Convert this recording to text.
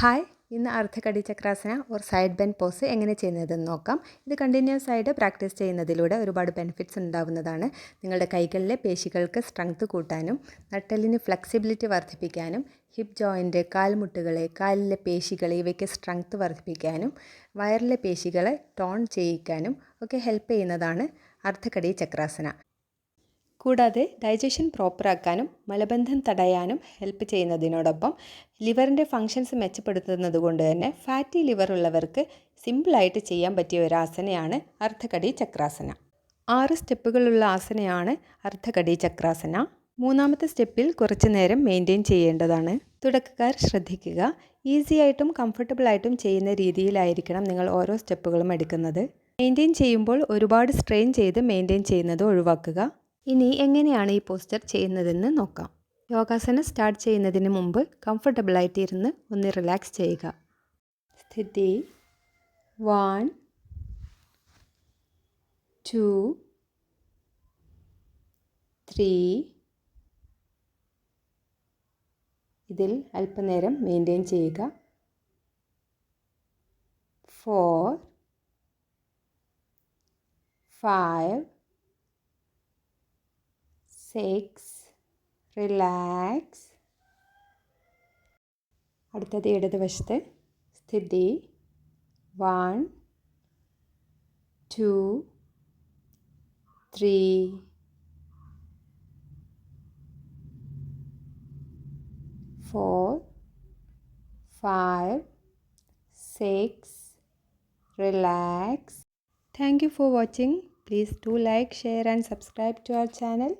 Hi. ഇന്ന് Ardhakati Chakrasana or side bend pose എങ്ങനെ ചെയ്യുന്നതെന്ന് നോക്കാം. ഇത് കണ്ടിന്യൂസ് ആയിട്ട് പ്രാക്ടീസ് ചെയ്യുന്നതിലൂടെ ഒരുപാട് ബെനിഫിറ്റ്സ് ഉണ്ടാവുന്നതാണ്. നിങ്ങളുടെ കൈകളിലെ പേശികൾക്ക് സ്ട്രെങ്ത് കൂട്ടാനും നട്ടലിന് ഫ്ലെക്സിബിലിറ്റി വർദ്ധിപ്പിക്കാനും ഹിപ്പ് ജോയിന്റ് കാൽമുട്ടുകളെ കാലിലെ പേശികളെ ഇവയ്ക്ക് സ്ട്രെങ്ത് വർദ്ധിപ്പിക്കാനും വയറിലെ പേശികളെ ടോൺ ചെയ്യിക്കാനും ഒക്കെ ഹെൽപ്പ് ചെയ്യുന്നതാണ് അർദ്ധകടി ചക്രാസന. കൂടാതെ ഡൈജഷൻ പ്രോപ്പറാക്കാനും മലബന്ധം തടയാനും ഹെൽപ്പ് ചെയ്യുന്നതിനോടൊപ്പം ലിവറിന്റെ ഫങ്ഷൻസ് മെച്ചപ്പെടുത്തുന്നത് കൊണ്ട് തന്നെ ഫാറ്റി ലിവർ ഉള്ളവർക്ക് സിമ്പിളായിട്ട് ചെയ്യാൻ പറ്റിയ ഒരു ആസനയാണ് അർദ്ധകടി ചക്രാസന. ആറ് സ്റ്റെപ്പുകളുള്ള ആസനയാണ് അർദ്ധകടി ചക്രാസന. മൂന്നാമത്തെ സ്റ്റെപ്പിൽ കുറച്ച് നേരം മെയിന്റെയിൻ ചെയ്യേണ്ടതാണ്. തുടക്കക്കാർ ശ്രദ്ധിക്കുക. ഈസി ആയിട്ടും കംഫർട്ടബിൾ ആയിട്ടും ചെയ്യുന്ന രീതിയിലായിരിക്കണം നിങ്ങൾ ഓരോ സ്റ്റെപ്പുകളും എടുക്കുന്നത്. മെയിന്റെയിൻ ചെയ്യുമ്പോൾ ഒരുപാട് സ്ട്രെയിൻ ചെയ്ത് മെയിന്റെയിൻ ചെയ്യുന്നത് ഒഴിവാക്കുക. ഇനി എങ്ങനെയാണ് ഈ പോസ്റ്റർ ചെയ്യുന്നതെന്ന് നോക്കാം. യോഗാസനം സ്റ്റാർട്ട് ചെയ്യുന്നതിന് മുമ്പ് കംഫർട്ടബിളായിട്ട് ഇരുന്ന് ഒന്ന് റിലാക്സ് ചെയ്യുക. സ്ഥിതി. One two three. ഇതിൽ അല്പനേരം മെയിന്റെയിൻ ചെയ്യുക. ഫോർ ഫൈവ് സിക്സ് റിലാക്സ് അടുത്തത് ഇടതുവശത്ത് സ്ഥിതി one two three four five six relax thank you for watching please do like share and subscribe to our channel